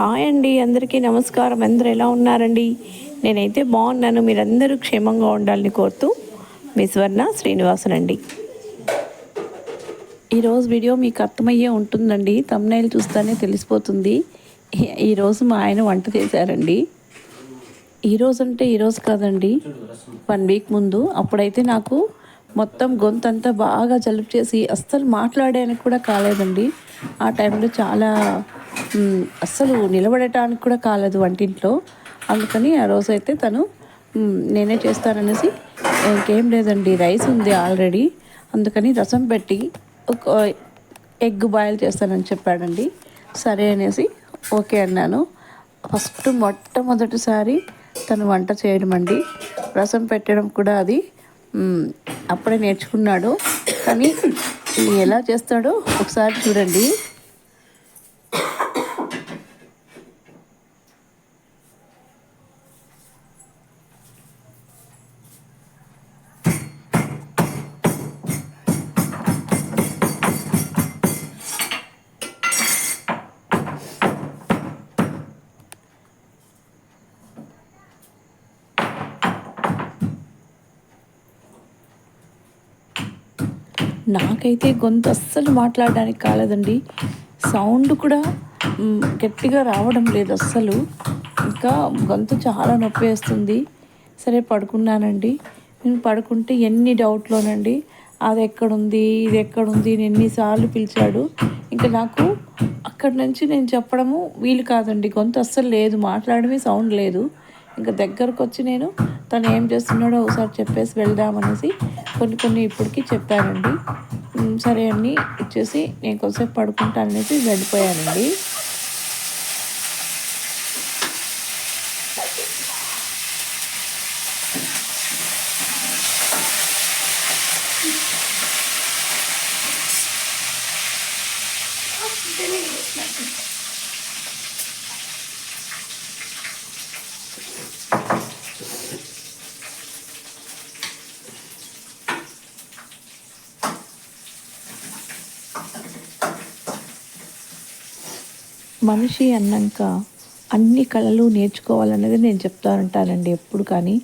Hi అండి అందరికీ నమస్కారం. అందరూ ఎలా ఉన్నారండి? నేనైతే బాగున్నాను. మీరందరూ క్షేమంగా ఉండాలని కోరుతూ మీ స్వర్ణ శ్రీనివాసన్ అండి ఈరోజు వీడియో మీకు అర్థమయ్యే ఉంటుందండి. తమ్నైల్ చూస్తేనే తెలిసిపోతుంది. ఈరోజు మా ఆయన వంట చేశారండి. ఈరోజు అంటే ఈరోజు కాదండి. వన్ వీక్ ముందు. అప్పుడైతే నాకు మొత్తం గొంతంతా బాగా జలుపు చేసి అస్సలు మాట్లాడడానికి కూడా కాలేదండి. ఆ టైంలో చాలా అస్సలు నిలబడటానికి కూడా కాలేదు వంటింట్లో. అందుకని ఆ రోజు అయితే తను నేనే చేస్తాననేసి ఇంకేం లేదండి రైస్ ఉంది ఆల్రెడీ. అందుకని రసం పెట్టి ఒక ఎగ్ బాయిల్ చేస్తానని చెప్పాడండి. సరే అనేసి ఓకే అన్నాను. ఫస్ట్ మొట్టమొదటిసారి తను వంట చేయడం అండి. రసం పెట్టడం కూడా అది అప్పుడే నేర్చుకున్నాడు. కానీ ఎలా చేస్తాడో ఒకసారి చూడండి. నాకైతే గొంతు అస్సలు మాట్లాడడానికి కాలేదండి. సౌండ్ కూడా గట్టిగా రావడం లేదు అస్సలు. ఇంకా గొంతు చాలా నొప్పి వేస్తుంది. సరే పడుకున్నానండి. నేను పడుకుంటే ఎన్ని డౌట్లోనండి. అది ఎక్కడుంది ఇది ఎక్కడుంది నేను ఎన్నిసార్లు పిలిచాడు. ఇంకా నాకు అక్కడి నుంచి నేను చెప్పడము వీలు కాదండి. గొంతు అస్సలు లేదు. మాట్లాడమే సౌండ్ లేదు. ఇంకా దగ్గరకు వచ్చి నేను తను ఏం చేస్తున్నాడో ఒకసారి చెప్పేసి వెళ్దామనేసి కొన్ని కొన్ని ఇప్పటికి చెప్పానండి సరే అన్నీ ఇచ్చేసి నేను కొంచెంసేపు పడుకుంటాను అనేసి వెళ్ళిపోయానండి. మనిషి అన్నాక అన్ని కళలు నేర్చుకోవాలనేది నేను చెప్తానంటానండి ఎప్పుడు కానీ.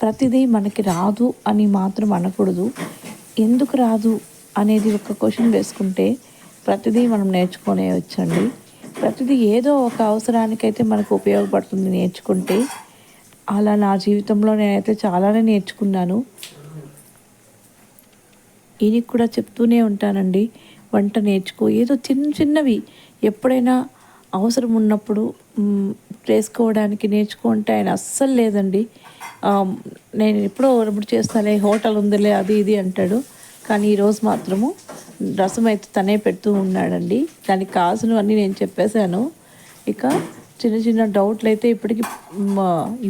ప్రతిదీ మనకి రాదు అని మాత్రం అనకూడదు. ఎందుకు రాదు అనేది ఒక క్వశ్చన్ వేసుకుంటే ప్రతిదీ మనం నేర్చుకునే వచ్చండి. ప్రతిదీ ఏదో ఒక అవసరానికైతే మనకు ఉపయోగపడుతుంది నేర్చుకుంటే. అలా నా జీవితంలో నేనైతే చాలానే నేర్చుకున్నాను. ఈయనకి కూడా చెప్తూనే ఉంటానండి. వంట నేర్చుకో. ఏదో చిన్న చిన్నవి. ఎప్పుడైనా అవసరం ఉన్నప్పుడు చేసుకోవడానికి నేర్చుకుంటే ఆయన అస్సలు లేదండి. నేను ఎప్పుడో ఎప్పుడు చేస్తాలే హోటల్ ఉందిలే అది ఇది అంటాడు. కానీ ఈరోజు మాత్రము రసం అయితే తనే పెడుతూ ఉన్నాడండి. దానికి కావాల్సినవన్నీ నేను చెప్పేశాను. ఇక చిన్న చిన్న డౌట్లు అయితే ఇప్పటికి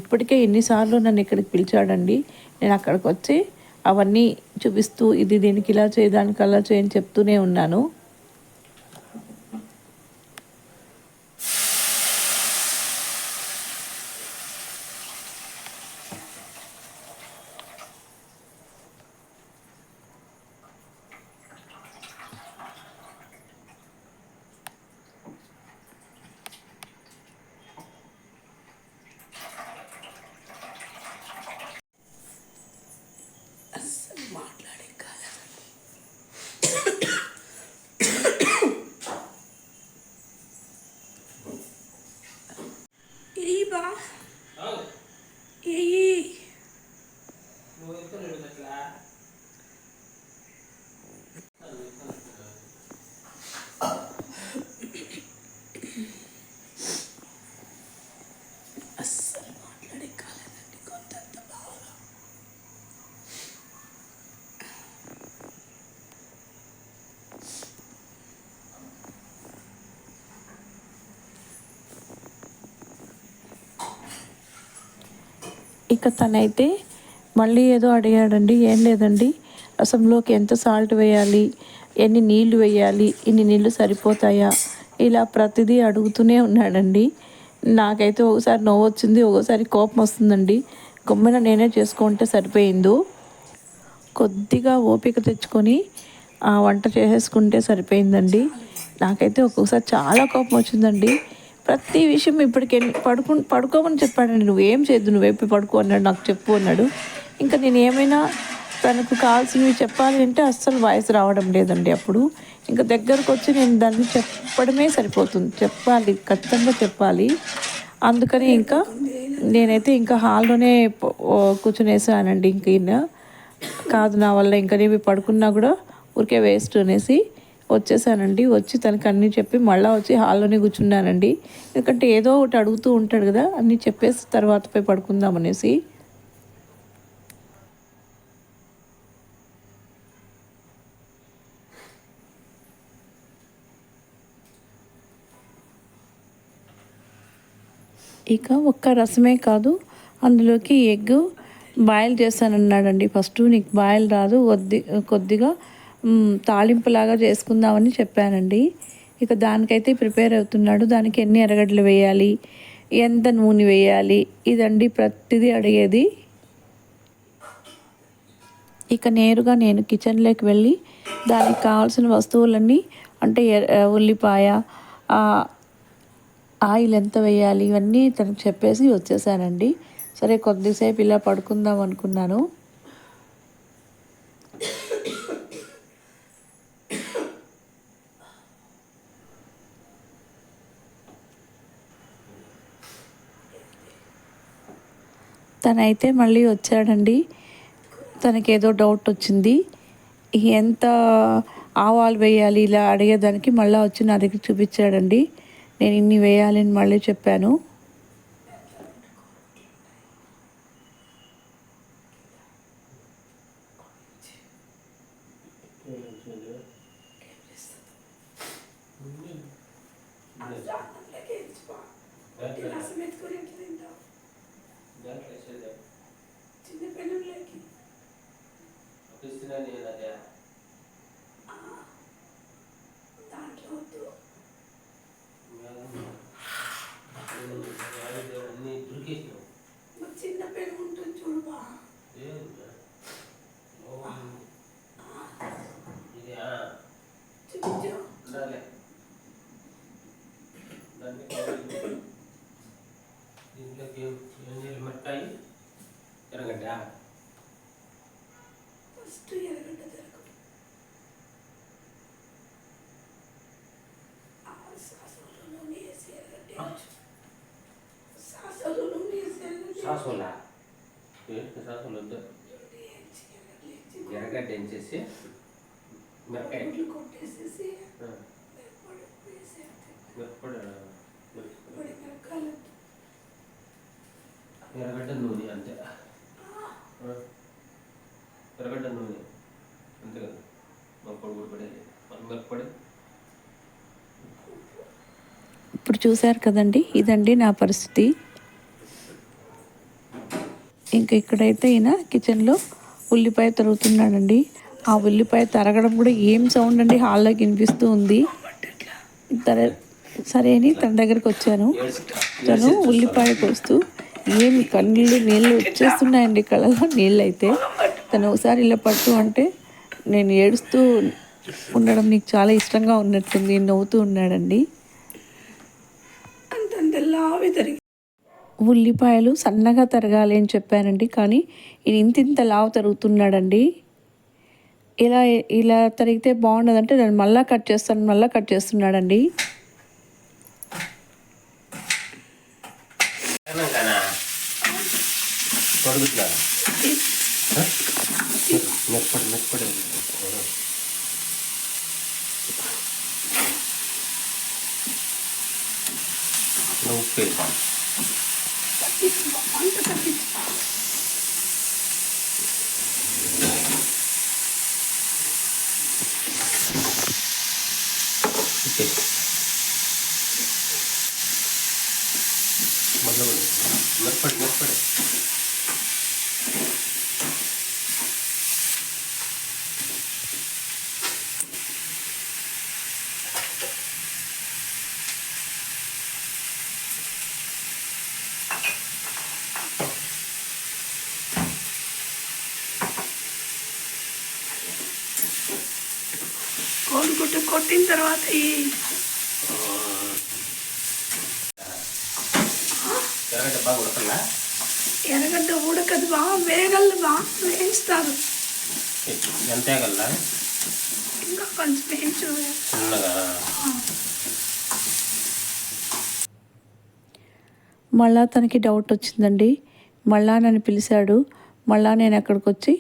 ఇప్పటికే ఎన్నిసార్లు నన్ను ఇక్కడికి పిలిచాడండి. నేను అక్కడికి వచ్చి అవన్నీ చూపిస్తూ ఇది దీనికి ఇలా చేయి దానికి అలా చేయని చెప్తూనే ఉన్నాను అస్సలు మాట్లాడే కాలేదండి బా ఏయ్ అస్సలు మాట్లాడే కాలేదండి కొంత బాగా ఇక తనైతే మళ్ళీ ఏదో అడిగాడండి ఏం లేదండి రసంలోకి ఎంత సాల్ట్ వేయాలి ఎన్ని నీళ్ళు వేయాలి ఇన్ని నీళ్ళు సరిపోతాయా? ఇలా ప్రతిదీ అడుగుతూనే ఉన్నాడండి. నాకైతే ఒకసారి నవ్వు వచ్చింది ఒకసారి కోపం వస్తుందండి. గమ్మున నేనే చేసుకుంటే సరిపోయిందో? కొద్దిగా ఓపిక తెచ్చుకొని ఆ వంట చేసేసుకుంటే సరిపోయిందండి. నాకైతే ఒక్కొక్కసారి చాలా కోపం వచ్చిందండి. ప్రతి విషయం ఇప్పటికి పడుకు పడుకోమని చెప్పాడండి నువ్వేం చేయద్దు నువ్వేపి పడుకో అన్నాడు నాకు చెప్పు అన్నాడు. ఇంకా నేను ఏమైనా తనకు కావాల్సినవి చెప్పాలి అంటే అస్సలు వాయిస్ రావడం లేదండి అప్పుడు. ఇంకా దగ్గరకు వచ్చి నేను దాన్ని చెప్పడమే సరిపోతుంది. చెప్పాలి ఖచ్చితంగా చెప్పాలి. అందుకని ఇంకా నేనైతే ఇంకా హాల్లోనే కూర్చునేసానండి ఇంక ఈయన. కాదు నా వల్ల ఇంకా నేను పడుకున్నా కూడా ఊరికే వేస్ట్ అనేసి వచ్చేసానండి. వచ్చి తనకి అన్నీ చెప్పి మళ్ళీ వచ్చి హాల్లోనే కూర్చున్నానండి. ఎందుకంటే ఏదో ఒకటి అడుగుతూ ఉంటాడు కదా అన్నీ చెప్పేసి తర్వాత పోయి పడుకుందాం అనేసి. ఇక ఒక్క రసమే కాదు అందులోకి ఎగ్ బాయిల్ చేశానన్నాడండి ఫస్ట్ నీకు బాయిల్ రాదు కొద్ది కొద్దిగా తాలింపులాగా చేసుకుందామని చెప్పానండి. ఇక దానికైతే ప్రిపేర్ అవుతున్నాడు. దానికి ఎన్ని ఎరగడ్లు వేయాలి? ఎంత నూనె వేయాలి? ఇదండి ప్రతిదీ అడిగేది. ఇక నేరుగా నేను కిచెన్లోకి వెళ్ళి దానికి కావాల్సిన వస్తువులన్నీ అంటే ఉల్లిపాయ ఆయిల్ ఎంత వేయాలి ఇవన్నీ తనకు చెప్పేసి వచ్చేసానండి. సరే కొద్దిసేపు ఇలా పడుకుందాం అనుకున్నాను. తనైతే మళ్ళీ వచ్చాడండి. తనకేదో డౌట్ వచ్చింది. ఎంత ఆవాలు వేయాలి ఇలా అడిగేదానికి మళ్ళీ వచ్చి నా దగ్గర చూపించాడండి. నేను ఇన్ని వేయాలని మళ్ళీ చెప్పాను. చిన్న పెరుగు ఉంటుంది చూడుబా చూపించు దీంట్లోకి మిరపకాయ ఎర్రగడ్డ ఫస్ట్ ఎర్రగడ్డ తిరగదు సాసలు నూనె వేసి ఎర్రగడ్డ సాసలు నూనె వేసి వద్దు. ఎర్రగడ్డ ఎంచేసి మిరపకాయ. ఎర్రగడ్డ నూనె అంతే. ఎర్రగడ్డ నూనె. అంతే కదా. మిరప్పొడి కూడా పడేది. మళ్ళీ మిరప్పొడి ఇప్పుడు చూశారు కదండి ఇదండి నా పరిస్థితి. ఇంకా ఇక్కడైతే ఈయన కిచెన్లో ఉల్లిపాయ తరుగుతున్నాడండి. ఆ ఉల్లిపాయ తరగడం కూడా ఏం సౌండ్ అండి? హాల్లో వినిపిస్తూ ఉంది. తర సరే అని తన దగ్గరికి వచ్చాను. తను ఉల్లిపాయ కోస్తూ ఏమి కళ్ళు నీళ్ళు వచ్చేస్తున్నాయండి కళ్ళలో నీళ్ళు అయితే తను ఒకసారి ఇలా పట్టు అంటే నేను ఏడుస్తూ ఉండడం నీకు చాలా ఇష్టంగా ఉన్నట్టుంది నవ్వుతూ ఉన్నాడండి. అంతంత లావి తరిగి ఉల్లిపాయలు సన్నగా తరగాలి అని చెప్పానండి కానీ ఈయన ఇంత ఇంత లావు తరుగుతున్నాడండి. ఇలా ఇలా తరిగితే బాగుండదంటే నేను మళ్ళీ కట్ చేస్తాను మళ్ళీ కట్ చేస్తున్నాడండి. తెలంగాణ あんたた కొట్టిన తర్వాత ఈ ఎర్రగడ్డ ఉడకదు బాగా వేగళ్ళు బాగా వేయిస్తారు ఎంత వేగల్లా? ఇంకా కొంచెం వేయించు. మళ్ళా తనకి డౌట్ వచ్చిందండి. మళ్ళా నన్ను పిలిచాడు. మళ్ళా నేను అక్కడికి వచ్చి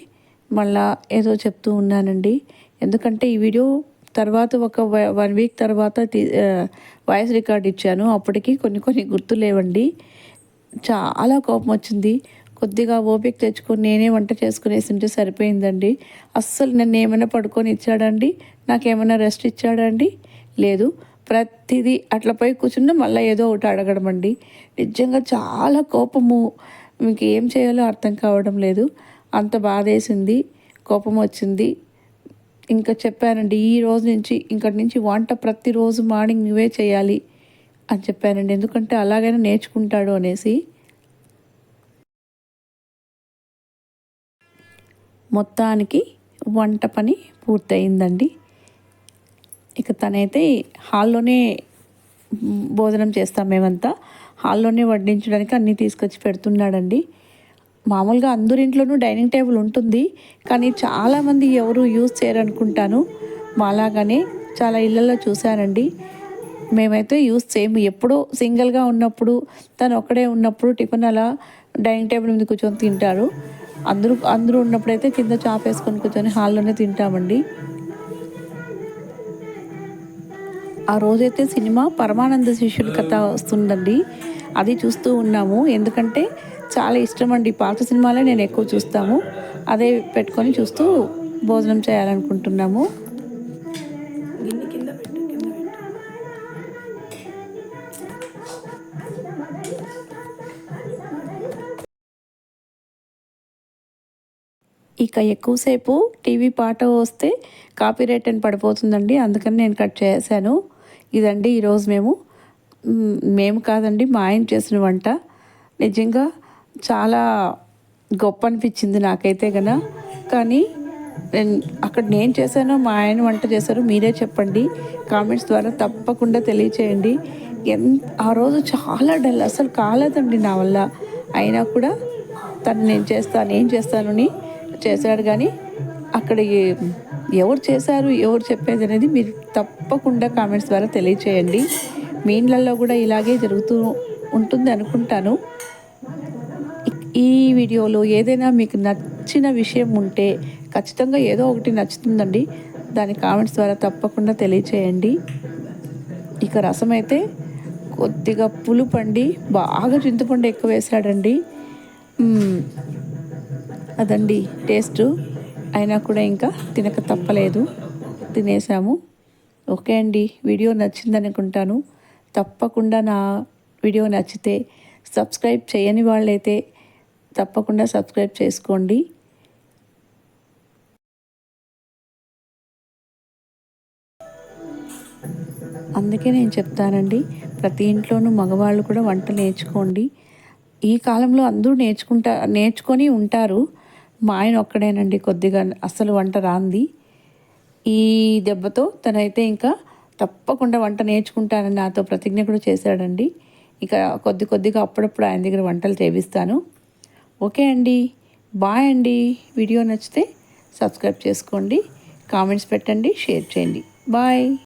మళ్ళా ఏదో చెప్తూ ఉన్నానండి. ఎందుకంటే ఈ వీడియో తర్వాత ఒక వన్ వీక్ తర్వాత వాయిస్ రికార్డ్ ఇచ్చాను. అప్పటికి కొన్ని కొన్ని గుర్తులేవండి చాలా కోపం వచ్చింది. కొద్దిగా ఓపిక తెచ్చుకొని నేనే వంట చేసుకునేసి ఉంటే సరిపోయిందండి. అస్సలు నన్ను ఏమైనా పడుకొని ఇచ్చాడండి? నాకేమైనా రెస్ట్ ఇచ్చాడండి? లేదు. ప్రతిదీ అట్లా పోయి కూర్చున్న మళ్ళీ ఏదో ఒకటి అడగడం అండి. నిజంగా చాలా కోపము. మీకు ఏం చేయాలో అర్థం కావడం లేదు. అంత బాధేసింది. కోపం వచ్చింది. ఇంకా చెప్పానండి ఈ రోజు నుంచి ఇంకటి నుంచి వంట ప్రతిరోజు మార్నింగ్ నువ్వే చేయాలి అని చెప్పానండి. ఎందుకంటే అలాగైనా నేర్చుకుంటాడు అనేసి. మొత్తానికి వంట పని పూర్తయిందండి. ఇక తనైతే హాల్లోనే భోజనం చేస్తాం మేమంతా. హాల్లోనే వడ్డించడానికి అన్నీ తీసుకొచ్చి పెడుతున్నాడండి. మామూలుగా అందరి ఇంట్లోనూ డైనింగ్ టేబుల్ ఉంటుంది కానీ చాలామంది ఎవరు యూజ్ చేయరనుకుంటాను. మాలాగానే చాలా ఇళ్ళల్లో చూశానండి. మేమైతే యూజ్ చేయము ఎప్పుడో సింగిల్గా ఉన్నప్పుడు తను ఒక్కడే ఉన్నప్పుడు టిఫిన్ అలా డైనింగ్ టేబుల్ మీద కూర్చొని తింటారు. అందరూ అందరూ ఉన్నప్పుడైతే కింద చాప్ వేసుకొని కూర్చొని హాల్లోనే తింటామండి. ఆ రోజైతే సినిమా పరమానంద శిష్యుల కథ వస్తుందండి. అది చూస్తూ ఉన్నాము. ఎందుకంటే చాలా ఇష్టం అండి. పాత సినిమాలే నేను ఎక్కువ చూస్తాము. అదే పెట్టుకొని చూస్తూ భోజనం చేయాలనుకుంటున్నాము. ఇక ఎక్కువసేపు టీవీ పాట వస్తే కాపీ రేట్ అని పడిపోతుందండి. అందుకని నేను కట్ చేశాను. ఇదండి ఈరోజు మేము. మేము కాదండి మా ఆయన చేసిన వంట. నిజంగా చాలా గొప్ప అనిపించింది నాకైతే గన కానీ నేను- అక్కడ నేను చేశానో మా ఆయన వంట చేశారో మీరే చెప్పండి. కామెంట్స్ ద్వారా తప్పకుండా తెలియచేయండి. ఎంత ఆ రోజు చాలా డల్ అసలు కాలేదండి నా వల్ల. అయినా కూడా తను నేను చేస్తాను ఏం చేస్తానని చేశాడు కానీ అక్కడ ఎవరు చేశారు ఎవరు చెప్పేది అనేది మీరు తప్పకుండా కామెంట్స్ ద్వారా తెలియచేయండి. మీ ఇళ్ళల్లో కూడా ఇలాగే జరుగుతూ ఉంటుంది అనుకుంటాను. ఈ వీడియోలో ఏదైనా మీకు నచ్చిన విషయం ఉంటే ఖచ్చితంగా ఏదో ఒకటి నచ్చుతుందండి. దాని కామెంట్స్ ద్వారా తప్పకుండా తెలియచేయండి. ఇక రసం అయితే కొద్దిగా పులుపండి. బాగా చింతపండు ఎక్కువ వేసాడండి అదండి టేస్ట్. అయినా కూడా ఇంకా తినక తప్పలేదు. తినేసాము. ఓకే అండి. వీడియో నచ్చింది అనుకుంటాను తప్పకుండా నా వీడియో నచ్చితే సబ్స్క్రైబ్ చేయని వాళ్ళైతే తప్పకుండా సబ్స్క్రైబ్ చేసుకోండి. అందుకే నేను చెప్తానండి ప్రతి ఇంట్లోనూ మగవాళ్ళు కూడా వంట నేర్చుకోండి. ఈ కాలంలో అందరూ నేర్చుకుంటా నేర్చుకొని ఉంటారు. మా ఆయన ఒక్కడేనండి కొద్దిగా అసలు వంట రాంది. ఈ దెబ్బతో తనైతే ఇంకా తప్పకుండా వంట నేర్చుకుంటానని నాతో ప్రతిజ్ఞ కూడా చేశాడండి. ఇక కొద్ది కొద్దిగా అప్పుడప్పుడు ఆయన దగ్గర వంటలు చేపిస్తాను. ఓకే అండి. బాయ్ అండి. వీడియో నచ్చితే సబ్స్క్రైబ్ చేసుకోండి. కామెంట్స్ పెట్టండి షేర్ చేయండి. బాయ్.